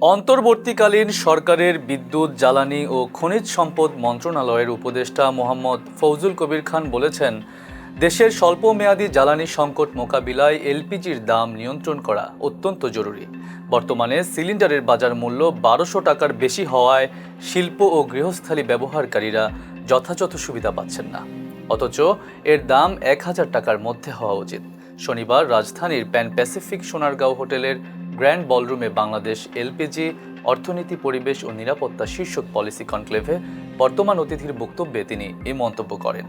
অন্তর্বর্তীকালীন সরকারের বিদ্যুৎ, জ্বালানি ও খনিজ সম্পদ মন্ত্রণালয়ের উপদেষ্টা মোহাম্মদ ফৌজুল কবির খান বলেছেন, দেশের স্বল্পমেয়াদী জ্বালানি সংকট মোকাবিলায় এলপিজির দাম নিয়ন্ত্রণ করা অত্যন্ত জরুরি। বর্তমানে সিলিন্ডারের বাজার মূল্য বারোশো টাকার বেশি হওয়ায় শিল্প ও গৃহস্থালী ব্যবহারকারীরা যথাযথ সুবিধা পাচ্ছেন না। অথচ এর দাম এক হাজার টাকার মধ্যে হওয়া উচিত। শনিবার রাজধানীর প্যান প্যাসিফিক সোনারগাঁও হোটেলের গ্র্যান্ড বলরুমে বাংলাদেশ এলপিজি, অর্থনীতি, পরিবেশ ও নিরাপত্তা শীর্ষক পলিসি কনক্লেভে বর্তমান অতিথির বক্তব্যে তিনি এই মন্তব্য করেন।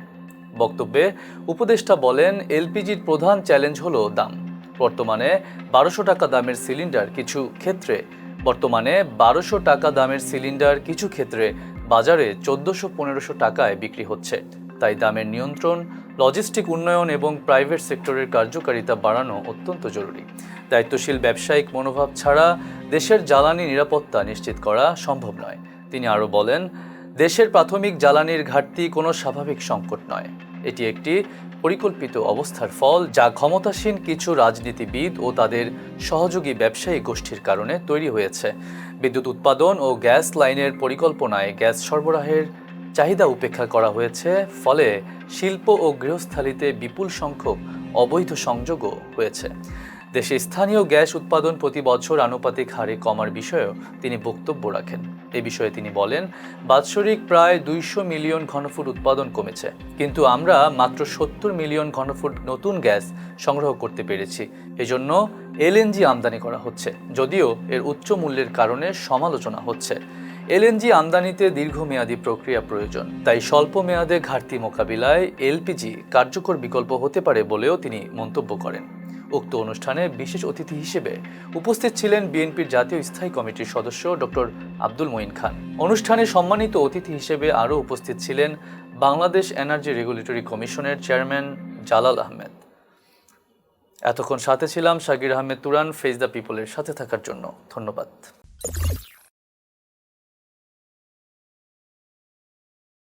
বক্তব্যে উপদেষ্টা বলেন, এলপিজির প্রধান চ্যালেঞ্জ হলো দাম। বর্তমানে বারোশো টাকা দামের সিলিন্ডার কিছু ক্ষেত্রে, বর্তমানে বারোশো টাকা দামের সিলিন্ডার কিছু ক্ষেত্রে বাজারে চোদ্দোশো পনেরোশো টাকায় বিক্রি হচ্ছে। তাই দামের নিয়ন্ত্রণ লজিস্টিক উন্নয়ন এবং প্রাইভেট সেক্টরের কার্যকারিতা বাড়ানো অত্যন্ত জরুরি। দায়িত্বশীল ব্যবসায়িক মনোভাব ছাড়া দেশের জ্বালানি নিরাপত্তা নিশ্চিত করা সম্ভব নয়। তিনি আরও বলেন, দেশের প্রাথমিক জ্বালানির ঘাটতি কোনো স্বাভাবিক সংকট নয়। এটি একটি পরিকল্পিত অবস্থার ফল যা ক্ষমতাসীন কিছু রাজনীতিবিদ ও তাদের সহযোগী ব্যবসায়ী গোষ্ঠীর কারণে তৈরি হয়েছে। বিদ্যুৎ উৎপাদন ও গ্যাস লাইনের পরিকল্পনায় গ্যাস সরবরাহের চাহিদা উপেক্ষা করা হয়েছে, ফলে শিল্প ও গৃহস্থালিতে বিপুল সংখ্যক অবৈধ সংযোগও হয়েছে। দেশে স্থানীয় গ্যাস উৎপাদন প্রতি বছর আনুপাতিক হারে কমার বিষয়েও তিনি বক্তব্য রাখেন। এ বিষয়ে তিনি বলেন, বাৎসরিক প্রায় দুইশো মিলিয়ন ঘনফুট উৎপাদন কমেছে। কিন্তু আমরা মাত্র সত্তর মিলিয়ন ঘনফুট নতুন গ্যাস সংগ্রহ করতে পেরেছি। এজন্য এলএনজি আমদানি করা হচ্ছে, যদিও এর উচ্চ মূল্যের কারণে সমালোচনা হচ্ছে। এলএনজি আমদানিতে দীর্ঘমেয়াদী প্রক্রিয়া প্রয়োজন, তাই স্বল্প মেয়াদে ঘাটতি মোকাবিলায় এলপিজি কার্যকর বিকল্প হতে পারে বলেও তিনি মন্তব্য করেন। উক্ত অনুষ্ঠানে বিশেষ অতিথি হিসেবে উপস্থিত ছিলেন বিএনপির জাতীয় স্থায়ী কমিটির সদস্য ডক্টর আব্দুল মঈন খান। অনুষ্ঠানে সম্মানিত অতিথি হিসেবে আরও উপস্থিত ছিলেন বাংলাদেশ এনার্জি রেগুলেটরি কমিশনের চেয়ারম্যান জালাল আহমেদ। এতক্ষণ সাথে ছিলাম শাকির আহমেদ তুরান ফেজ দ্য পিপলের সাথে থাকার জন্য। ধন্যবাদ।